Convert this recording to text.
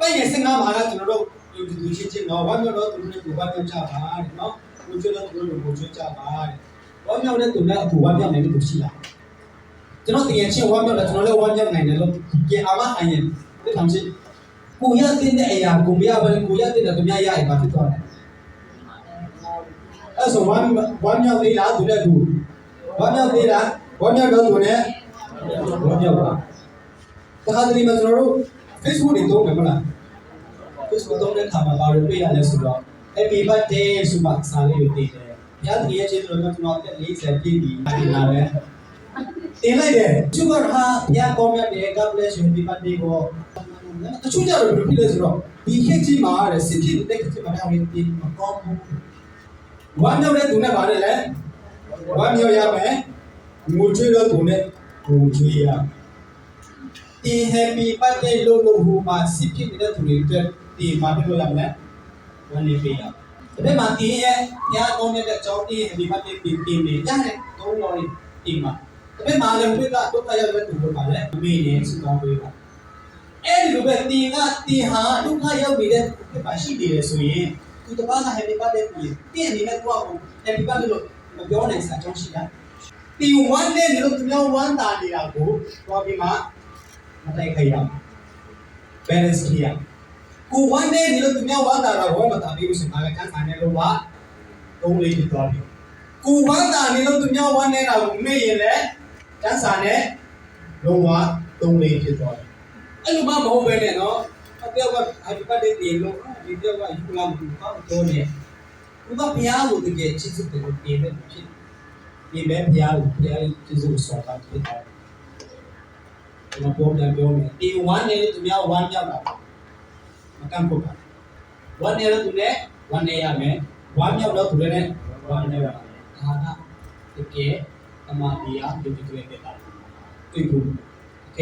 ပိုက်ငယ်15မှာကကျွန်တော်တို့ဒီသူချင်းချင်းတော့ဝမ်းမြောက်တော့သူတို့နဲ့သူဝမ်းမြောက်ကြပါတဲ့နော်ကိုကျွတ်တော့သူတို့ကိုကျွတ်ကြပါတဲ့ဝမ်းမြောက်တဲ့သူနဲ့အတူဝမ်းမြောက်နိုင်တဲ့သူရှိလားကျွန်တော်တကယ်ချင်းဝမ်းမြောက်တယ်ကျွန်တော်လည်းဝမ်းမြောက်နိုင်တယ်လို့ပြန်အမအရင်ဒီထောင်ချင်းကိုရတဲ့အရာကိုမရဘဲကိုရတဲ့သူများရရင်ဘာဖြစ်သွားလဲအဲ့ဆိုဝမ်းဝမ်းမြောက်သေးလားသူနဲ့သူဝမ်းမြောက်သေးလားဝမ်းမြောက်တော့သူနဲ့ဝမ်းမြောက်ပါတခါတလေမှာကျွန်တော်တို့ Facebook တွေသုံးတယ်မဟုတ်လား Facebook သုံးတဲ့အခါမှာဘာလို့တွေ့ရလဲဆိုတော့ Happy birthday ဆိုမှစာလေးကိုတင်တယ်။ညတည်းရဲ့ချင်းတို့ကကျွန်တော်တက်40ပြည့်ပြီ။တင်လာတယ်။တင်လိုက်တယ်။သူကဟာညကောင်းမြတ်တယ် God bless you happy birthday ကိုတချို့ကြတော့ဘယ်လိုဖြစ်လဲဆိုတော့ဒီခေတ်ကြီးမှာတဲ့စစ်ဖြစ်တဲ့ခေတ်မှာတော့ဒီမကောင်းဘူး။ဝမ်းမြောက်တဲ့သူနဲ့ပါတယ်လေ။ဝမ်းမြောက်ရမယ်။ငိုကြွေးတော့သူနဲ့ငိုကြွေးရ။ ဒီ happy birthday လို့လို့ဟိုမှာစစ်ဖြစ်နေတဲ့သူတွေအတွက်ဒီမှာပြလို့ရမယ်။ဝန်နေပေးရ။ဒါပေမဲ့ဒီရဲ့ညကောင်းတဲ့အကြောင်းဒီ happy birthday ပြင်ပြင်နေရတယ်။သုံးတော်ဒီမှာဒါပေမဲ့လည်းဝိကဒုက္ခရောက်တဲ့သူတို့ကလည်းအမေနဲ့စုကောင်းပေးပါ။အဲ့ဒီလိုပဲတင်ကတင်ဟာဒုက္ခရောက်နေတဲ့ဖြစ်ပါရှိနေတယ်ဆိုရင်သူတပားက happy birthday ပြင်တင်အနေနဲ့ကိုယ့်အကို happy birthday လို့မပြောနိုင်စရာအကြောင်းရှိတာ။ဒီဝမ်းနဲ့လို့သူများဝမ်းတာနေတာကိုတော့ဒီမှာ မတိုက်ခိုက်ရဘူး။ balance ဖြစ်ရကိုဝမ်းနဲ့ဒီလိုသူများဝမ်းတာတော့ဝမ်းမတာပြီးလို့ဆိုရင်ငါကချမ်းသာနေလို့ပါသုံးလေးဖြစ်သွားပြီကိုဝမ်းတာနေလို့သူများဝမ်းနေတာကိုမေ့ရင်လည်းချမ်းသာနေလုံးဝသုံးလေးဖြစ်သွားပြီအဲ့လိုမှမဟုတ်ပဲနဲ့နော်အပြောက်ကအဒီပတ်တဲ့တင်လို့ဒီပြောက်ကယူလာမှုပေါ့တော့နေဘုရားဘုရားကိုတကယ်ချစ်စစ်တယ်လို့ပြင်တဲ့ဖြစ်ပြင်မဲ့ဘုရားကိုဘုရားချစ်စစ်ဆောတာဖြစ်တယ် ကျွန်တော်ပြောပြန်ပြောမယ်ဒီဝမ်းနဲ့သူများဝမ်းမြောက်တာ မကန့်ဖို့ပါဝမ်းနေတော့သူနဲ့ဝမ်းနေရမယ်ဝမ်းမြောက်တော့သူလည်းနဲ့ဝမ်းနေရမယ်ဒါကတကယ်တမန်တရားဒီဒီတွေပြတာတွေ့ဘူးโอเค